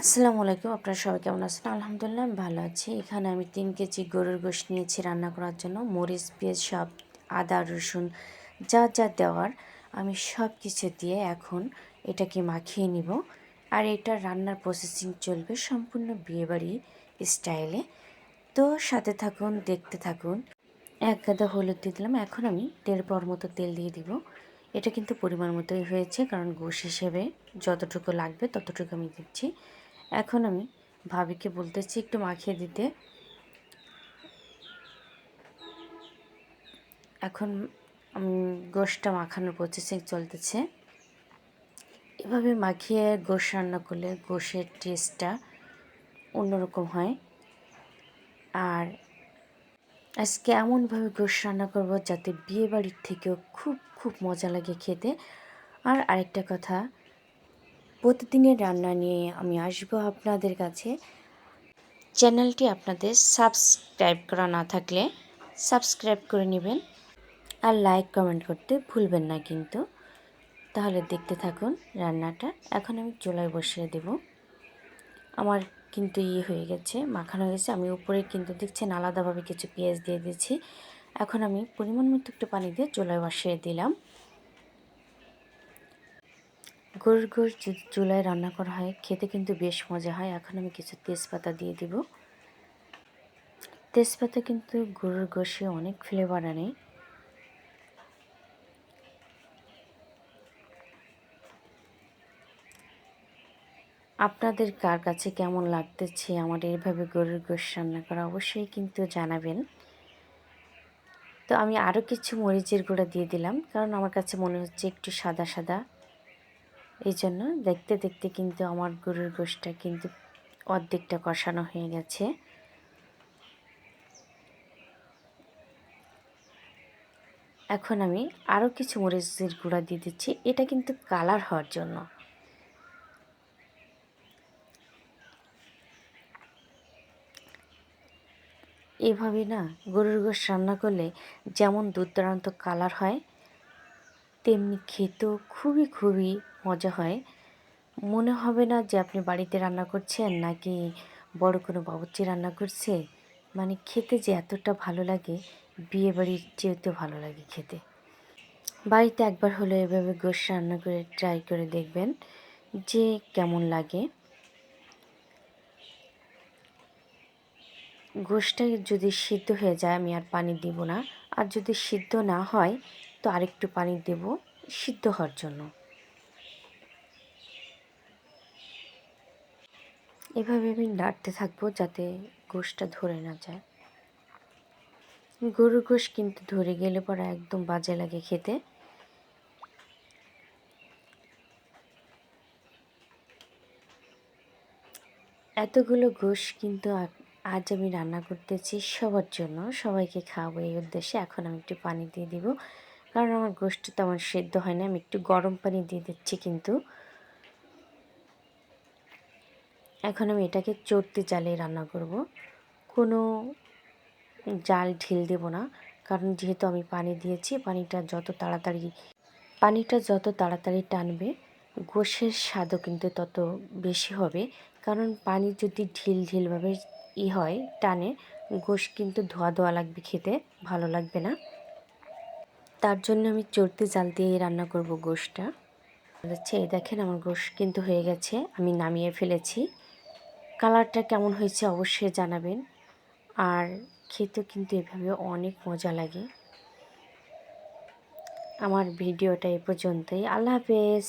আসসালামু আলাইকুম, আপনারা সবাই কেমন আছেন? আলহামদুলিল্লাহ ভালো আছি। এখানে আমি তিন কেজি গরুর গোশ নিয়েছি রান্না করার জন্য। মরিচ, পেঁয়াজ, সব আদা, রসুন যা যা দেওয়ার আমি সব কিছু দিয়ে এখন এটাকে মাখিয়ে নিব। আর এটা রান্নার প্রসেসিং চলবে সম্পূর্ণ বিয়েবাড়ি স্টাইলে। তো সাথে থাকুন, দেখতে থাকুন। এক গাদা হলুদ দিয়ে দিলাম। এখন আমি দেড় পর মতো তেল দিয়ে দিব। এটা কিন্তু পরিমাণ মতোই হয়েছে, কারণ গোশ হিসেবে যতটুকু লাগবে ততটুকু আমি দিচ্ছি। এখন আমি ভাবিকে বলতেছি একটু মাখিয়ে দিতে। এখন গোশটা মাখানোর প্রসেসিং চলতেছে। এভাবে মাখিয়ে গোশ রান্না করলে গোশের টেস্টটা অন্যরকম হয়। আর আজকে এমনভাবে গোশ রান্না করব যাতে বিয়ে বাড়ির থেকেও খুব খুব মজা লাগে খেতে। আর আরেকটা কথা প্রতিদিনের রান্না নিয়ে আমি আসব আপনাদের কাছে। চ্যানেলটি আপনাদের সাবস্ক্রাইব করা না থাকলে সাবস্ক্রাইব করে নেবেন আর লাইক, কমেন্ট করতে ভুলবেন না কিন্তু। তাহলে দেখতে থাকুন রান্নাটা। এখন আমি চুলায় বসিয়ে দেব। আমার কিন্তু ইয়ে হয়ে গেছে, মাখানো গেছে। আমি উপরে কিন্তু দেখছেন আলাদাভাবে কিছু পেঁয়াজ দিয়ে দিয়েছি। এখন আমি পরিমাণ মতো একটু পানি দিয়ে চুলায় বসিয়ে দিলাম। গরুর গোশ যদি চুলায় রান্না করা হয়, খেতে কিন্তু বেশ মজা হয়। এখন আমি কিছু তেজপাতা দিয়ে দিব। তেজপাতা কিন্তু গরুর গোশে অনেক ফ্লেভার আনে। আপনাদের কার কাছে কেমন লাগতেছে আমার এইভাবে গরুর গোশ রান্না করা, অবশ্যই কিন্তু জানাবেন। তো আমি আরও কিছু মরিচের গুঁড়া দিয়ে দিলাম, কারণ আমার কাছে মনে হচ্ছে একটু সাদা সাদা। এই জন্য দেখতে দেখতে কিন্তু আমার গরুর গোশটা কিন্তু অর্ধেকটা কষানো হয়ে গেছে। এখন আমি আরও কিছু মরিচের গুঁড়া দিয়ে দিচ্ছি। এটা কিন্তু কালার হওয়ার জন্য। এভাবে না গরুর গোশ রান্না করলে যেমন দুর্দান্ত কালার হয়, তেমনি খেতেও খুবই খুবই মজা হয়। মনে হবে না যে আপনি বাড়িতে রান্না করছেন নাকি বড় কোনো বাবুর্চি রান্না করছে? মানে খেতে যে এতটা ভালো লাগে বিয়ে বাড়ির চেয়েও ভালো লাগে খেতে। বাড়িতে একবার হলে এভাবে গোশ রান্না করে ট্রাই করে দেখবেন যে কেমন লাগে। গোশটা যদি সিদ্ধ হয়ে যায়, আমি আর পানি দিব না। আর যদি সিদ্ধ না হয়, তো আরেকটু পানি দেব সিদ্ধ হওয়ার জন্য। এভাবে আমি নাড়তে থাকব যাতে গোশটা ধরে না যায়। গরুর গোশ কিন্তু ধরে গেলে পরে একদম বাজে লাগে খেতে। এতগুলো গোশ কিন্তু আজ আমি রান্না করতেছি সবার জন্য। সবাইকে খাওয়াবো এই উদ্দেশ্যে। এখন আমি একটু পানি দিয়ে দিব। কারণ আমার গোষ্ঠ তেমন সেদ্ধ হয় না। আমি একটু গরম পানি দিয়ে দিচ্ছি কিন্তু। এখন আমি এটাকে চড়তে জালে রান্না করব। কোনো জাল ঢিল দেব না, কারণ যেহেতু আমি পানি দিয়েছি, পানিটা যত তাড়াতাড়ি, পানিটা যত তাড়াতাড়ি টানবে, গোশের স্বাদও কিন্তু তত বেশি হবে। কারণ পানি যদি ঢিল ঢিলভাবে ই হয়, টানে, গোশ কিন্তু ধোয়া ধোয়া লাগবে খেতে, ভালো লাগবে না। তার জন্য আমি চড়তে জাল দিয়ে রান্না করব গোশটা। এই দেখেন আমার গোশ কিন্তু হয়ে গেছে, আমি নামিয়ে ফেলেছি। কালারটা কেমন হয়েছে অবশ্যই জানাবেন। আর খেতে কিন্তু এভাবে অনেক মজা লাগে। আমার ভিডিওটা এ পর্যন্তই। আল্লাহ হাফেজ।